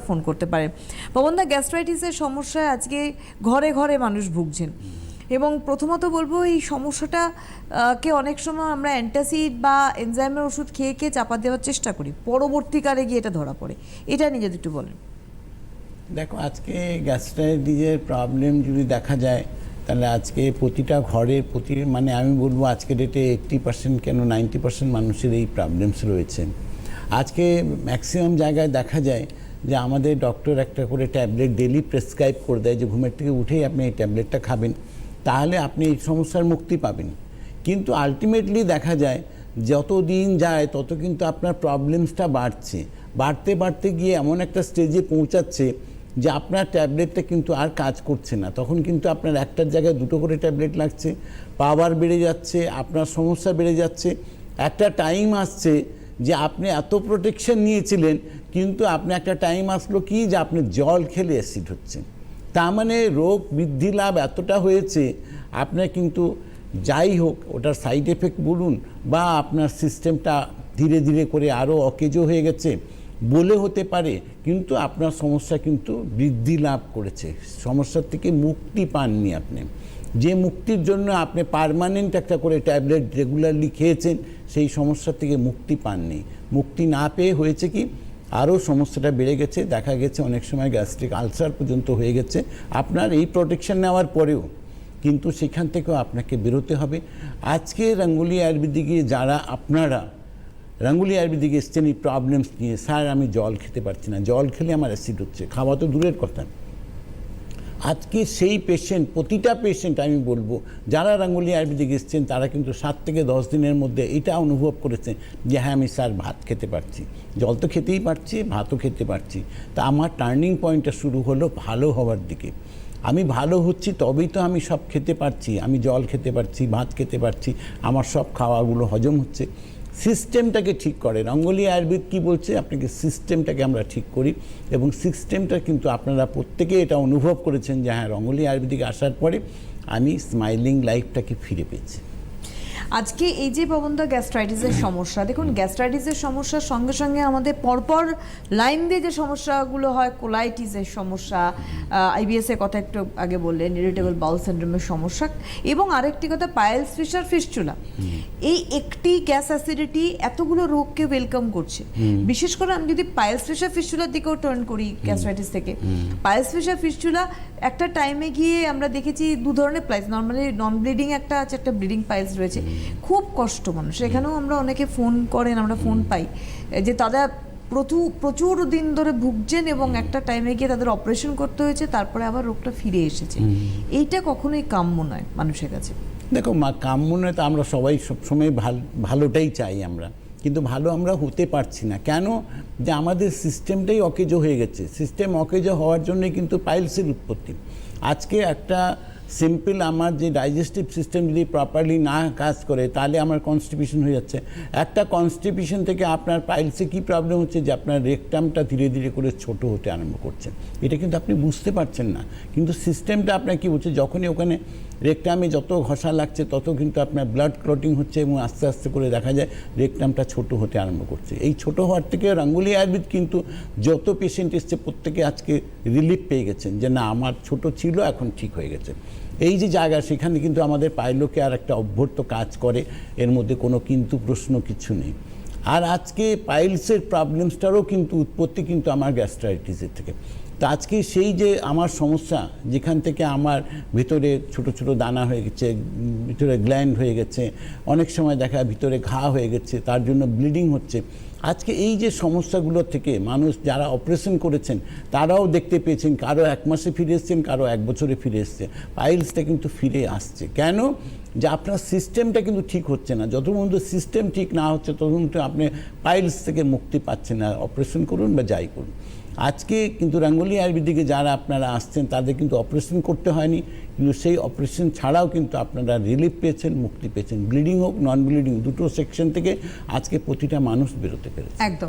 Phone করতে পারেন পবনদা গ্যাস্ট্রাইটিসের সমস্যায় আজকে ঘরে ঘরে মানুষ ভুগছেন। এবং প্রথমত বলব, এই সমস্যাটা কে অনেক সময় আমরা অ্যান্টাসিড বা এনজাইমের ওষুধ খেয়ে খেয়ে চাপা দেওয়ার চেষ্টা করি। পরবর্তীকালে গিয়ে এটা ধরা পড়ে। এটা নিয়ে যদি একটু বলেন। দেখো, আজকে গ্যাস্ট্রাইটিসের প্রবলেম যদি দেখা যায়, তাহলে আজকে প্রতিটা ঘরের প্রতি মানে আমি বলব, আজকে ডেটে এইট্টি পার্সেন্ট কেন নাইনটি পার্সেন্ট মানুষের এই প্রবলেমস রয়েছে। আজকে ম্যাক্সিমাম জায়গায় দেখা যায় যে আমাদের ডক্টর একটা করে ট্যাবলেট ডেলি প্রেসক্রাইব করে দেয় যে ঘুমের থেকে উঠেই আপনি এই ট্যাবলেটটা খাবেন, তাহলে আপনি এই সমস্যার মুক্তি পাবেন। কিন্তু আলটিমেটলি দেখা যায় যত দিন যায় তত কিন্তু আপনার প্রবলেমসটা বাড়ছে। বাড়তে বাড়তে গিয়ে এমন একটা স্টেজে পৌঁছাচ্ছে যে আপনার ট্যাবলেটটা কিন্তু আর কাজ করছে না। তখন কিন্তু আপনার একটার জায়গায় দুটো করে ট্যাবলেট লাগছে পাওয়ার বেড়ে যাচ্ছে, আপনার সমস্যা বেড়ে যাচ্ছে। একটা টাইম আসছে যে আপনি এত প্রোটেকশন নিয়েছিলেন, কিন্তু আপনি একটা টাইম আসলো কি যে আপনি জল খেলে অ্যাসিড হচ্ছে তার মানে রোগ বৃদ্ধি লাভ এতটা হয়েছে আপনার কিন্তু যাই হোক, ওটার সাইড এফেক্ট বলুন বা আপনার সিস্টেমটা ধীরে ধীরে করে আরও অকেজো হয়ে গেছে, বলে হতে পারে, কিন্তু আপনার সমস্যা কিন্তু বৃদ্ধি লাভ করেছে। সমস্যার থেকে মুক্তি পাননি আপনি। যে মুক্তির জন্য আপনি পার্মানেন্ট একটা করে ট্যাবলেট রেগুলারলি খেয়েছেন, সেই সমস্যা থেকে মুক্তি পাননি। মুক্তি না পেয়ে হয়েছে কি? আরও সমস্যাটা বেড়ে গেছে, দেখা গেছে অনেক সময় গ্যাস্ট্রিক আলসার পর্যন্ত হয়ে গেছে। আপনার এই প্রোটেকশন নেওয়ার পরেও কিন্তু সেখান থেকেও আপনাকে বেরোতে হবে। আজকে রঙ্গুলি আয়ুর্বেদিকে যারা আপনারা, রঙ্গুলি আয়ুর্বেদিকে এসছেন এই প্রবলেমস নিয়ে, স্যার, আমি জল খেতে পারছি না। জল খেলে আমার অ্যাসিড হচ্ছে। খাওয়া তো দূরের কথা। আজকে সেই পেশেন্ট প্রতিটা পেশেন্ট আমি বলব, যারা রাঙ্গুলি আয়ুর্বেদিক এসছেন, তারা কিন্তু সাত থেকে দশ দিনের মধ্যে এটা অনুভব করেছেন যে হ্যাঁ আমি স্যার ভাত খেতে পারছি। জল তো খেতেই পারছি, ভাতও খেতে পারছি। তা আমার টার্নিং পয়েন্টটা শুরু হলো ভালো হওয়ার দিকে। আমি ভালো হচ্ছি, তবেই তো আমি সব খেতে পারছি। আমি জল খেতে পারছি, ভাত খেতে পারছি। আমার সব খাওয়াগুলো হজম হচ্ছে। সিস্টেমটাকে ঠিক করে রঙ্গলি আয়ুর্বেদ কী বলছে? আপনাকে সিস্টেমটাকে আমরা ঠিক করি এবং সিস্টেমটা কিন্তু আপনারা প্রত্যেকে এটা অনুভব করেছেন যে হ্যাঁ রঙ্গলি আয়ুর্বেদিক আসার পরে আমি স্মাইলিং লাইফটাকে ফিরে পেয়েছি। আজকে এই যে পবনদা গ্যাস্ট্রাইটিসের সমস্যা দেখুন গ্যাস্ট্রাইটিসের সমস্যার সঙ্গে সঙ্গে আমাদের পরপর লাইন দিয়ে যে সমস্যাগুলো হয় কোলাইটিসের সমস্যা আইবিএসের কথা একটু আগে বললেন ইরিটেবল বাউল সিন্ড্রোমের সমস্যা এবং আরেকটি কথা পায়েলস ফিশার ফিস্টুলা। এই একটি গ্যাস অ্যাসিডিটি এতগুলো রোগকে ওয়েলকাম করছে। বিশেষ করে আমি যদি পায়েলস ফিশার ফিস্টুলার দিকেও টার্ন করি গ্যাস্ট্রাইটিস থেকে। পায়েলস ফিশার ফিস্টুলা একটা টাইমে গিয়ে আমরা দেখেছি দু ধরনের প্রাইস নর্মালি নন ব্লিডিং একটা আছে একটা ব্লিডিং পাইলস রয়েছে। খুব কষ্ট মানুষ। এখানেও আমরা অনেকে ফোন করেন আমরা ফোন পাই যে তারা প্রচুর প্রচুর দিন ধরে ভুগছেন এবং একটা টাইমে গিয়ে তাদের অপারেশন করতে হয়েছে তারপরে আবার রোগটা ফিরে এসেছে। এইটা কখনোই কাম্য নয় মানুষের কাছে। দেখো মা কাম্য নয় তো আমরা সবাই সবসময় ভালো ভালোটাই চাই আমরা। কিন্তু ভালো আমরা হতে পারছি না। কেন? যে আমাদের সিস্টেমটাই অকেজো হয়ে গেছে। সিস্টেম অকেজো হওয়ার জন্যই কিন্তু পাইলসের উৎপত্তি। আজকে একটা সিম্পল আমার যে ডাইজেস্টিভ সিস্টেম যদি প্রপারলি না কাজ করে, তাহলে আমার কনস্টিপিউশন হয়ে যাচ্ছে। একটা কনস্টিপিউশন থেকে আপনার পাইলসে কি প্রবলেম হচ্ছে? যে আপনার রেকটামটা ধীরে ধীরে করে ছোট হতে আরম্ভ করছে। এটা কিন্তু আপনি বুঝতে পারছেন না। কিন্তু সিস্টেমটা আপনার কি বলছে যখনই ওখানে রেকটামে যত ঘষা লাগছে, তত কিন্তু আপনার ব্লাড ক্লটিং হচ্ছে এবং আস্তে আস্তে করে দেখা যায় রেকটামটা ছোট হতে আরম্ভ করছে। এই ছোট হওয়ার থেকে রাঙ্গুলি আয়ুর্বেদ কিন্তু যত পেশেন্ট এসছে, প্রত্যেকে আজকে রিলিফ পেয়ে গেছেন যে না, আমার ছোট ছিল, এখন ঠিক হয়ে গেছে। এই যে জায়গা, সেখানে কিন্তু আমাদের পাইলকে আর একটা অভ্যর্থ কাজ করে। এর মধ্যে কোনো কিন্তু প্রশ্ন কিছু নেই। আর আজকে পাইলসের প্রবলেমসটারও কিন্তু উৎপত্তি কিন্তু আমার গ্যাস্ট্রাইটিসের থেকে। তো আজকে সেই যে আমার সমস্যা, যেখান থেকে আমার ভিতরে ছোট ছোট দানা হয়ে গেছে, ভিতরে গ্ল্যান্ড হয়ে গেছে, অনেক সময় দেখা ভিতরে ঘা হয়ে গেছে, তার জন্য ব্লিডিং হচ্ছে। আজকে এই যে সমস্যাগুলো থেকে মানুষ যারা অপারেশন করেছেন, তারাও দেখতে পেয়েছেন কারও এক মাসে ফিরে এসছেন, কারও এক বছরে ফিরে এসছে। পাইলসটা কিন্তু ফিরে আসছে। কেন? যে আপনার সিস্টেমটা কিন্তু ঠিক হচ্ছে না। যত পর্যন্ত সিস্টেম ঠিক না হচ্ছে তত পর্যন্ত আপনি পাইলস থেকে মুক্তি পাচ্ছেন না। অপারেশন করুন বা যাই করুন। আজকে কিন্তু রাঙ্গলি আয়ুর্বেদিকে যারা আপনারা আসছেন, তাদের কিন্তু অপারেশন করতে হয়নি, কিন্তু সেই অপারেশন ছাড়াও কিন্তু আপনারা রিলিফ পেয়েছেন, মুক্তি পেয়েছেন। ব্লিডিং হোক নন ব্লিডিং দুটো সেকশন থেকে আজকে প্রতিটা মানুষ বেরোতে পেরেছে। একদম।